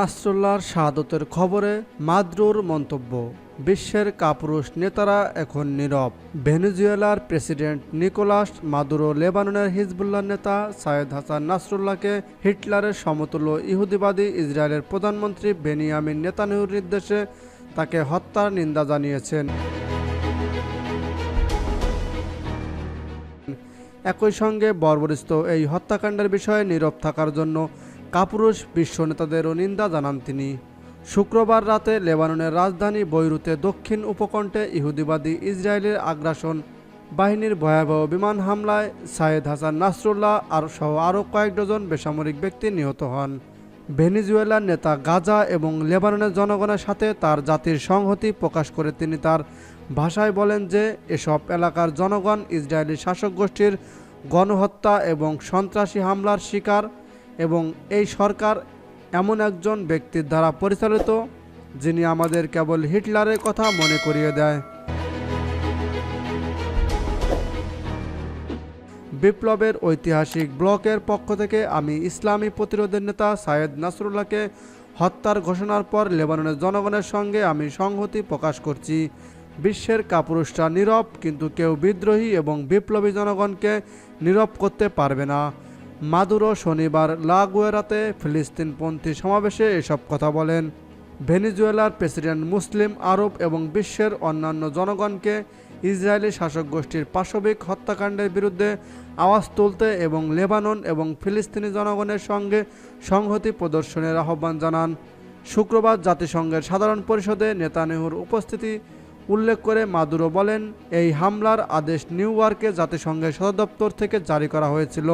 নাসরুল্লাহর শাহাদতের খবরে মাদ্রুর মন্তব্য। বিশ্বের কাপুরুষ নেতারা এখন নীরব। ভেনেজুয়েলার প্রেসিডেন্ট নিকোলাস মাদুরো লেবাননের হিজবুল্লাহ নেতা সায়েদ হাসান নাসরুল্লাহকে হিটলারের সমতুল্য ইহুদিবাদী ইসরায়েলের প্রধানমন্ত্রী বেনিয়ামিন নেতানিহুর নির্দেশে তাকে হত্যার নিন্দা জানিয়েছেন। একই সঙ্গে বর্বরিস্ত এই হত্যাকাণ্ডের বিষয়ে নীরব থাকার জন্য কাপুরুষ বিশ্ব নেতাদেরও নিন্দা জানান তিনি। শুক্রবার রাতে লেবাননের রাজধানী বৈরুতে দক্ষিণ উপকণ্ঠে ইহুদিবাদী ইসরায়েলের আগ্রাসন, বাহিনীর ভয়াবহ বিমান হামলায় সায়েদ হাসান নাসরুল্লাহ আর সহ আরও কয়েক ডজন বেসামরিক ব্যক্তি নিহত হন। ভেনিজুয়েলার নেতা গাজা এবং লেবাননের জনগণের সাথে তার জাতির সংহতি প্রকাশ করে তিনি তার ভাষায় বলেন যে, এসব এলাকার জনগণ ইসরায়েলি শাসক গোষ্ঠীর গণহত্যা এবং সন্ত্রাসী হামলার শিকার এবং এই সরকার এমন একজন ব্যক্তির দ্বারা পরিচালিত, যিনি আমাদের কেবল হিটলারের কথা মনে করিয়ে দেয়। বিপ্লবের ঐতিহাসিক ব্লকের পক্ষ থেকে আমি ইসলামী প্রতিরোধের নেতা সায়েদ নাসরুল্লাহকে হত্যার ঘোষণার পর লেবাননের জনগণের সঙ্গে আমি সংহতি প্রকাশ করছি। বিশ্বের কাপুরুষরা নীরব, কিন্তু কেউ বিদ্রোহী এবং বিপ্লবী জনগণকে নীরব করতে পারবে না। মাদুরো শনিবার লাগুয়েরাতে ফিলিস্তিনপন্থী সমাবেশে এসব কথা বলেন। ভেনিজুয়েলার প্রেসিডেন্ট মুসলিম, আরব এবং বিশ্বের অন্যান্য জনগণকে ইসরায়েলি শাসক গোষ্ঠীর পাশবিক হত্যাকাণ্ডের বিরুদ্ধে আওয়াজ তুলতে এবং লেবানন এবং ফিলিস্তিনি জনগণের সঙ্গে সংহতি প্রদর্শনের আহ্বান জানান। শুক্রবার জাতিসংঘের সাধারণ পরিষদে নেতানেহুর উপস্থিতি উল্লেখ করে মাদুরো বলেন, এই হামলার আদেশ নিউ ইয়র্কে জাতিসংঘের সদর দপ্তর থেকে জারি করা হয়েছিল।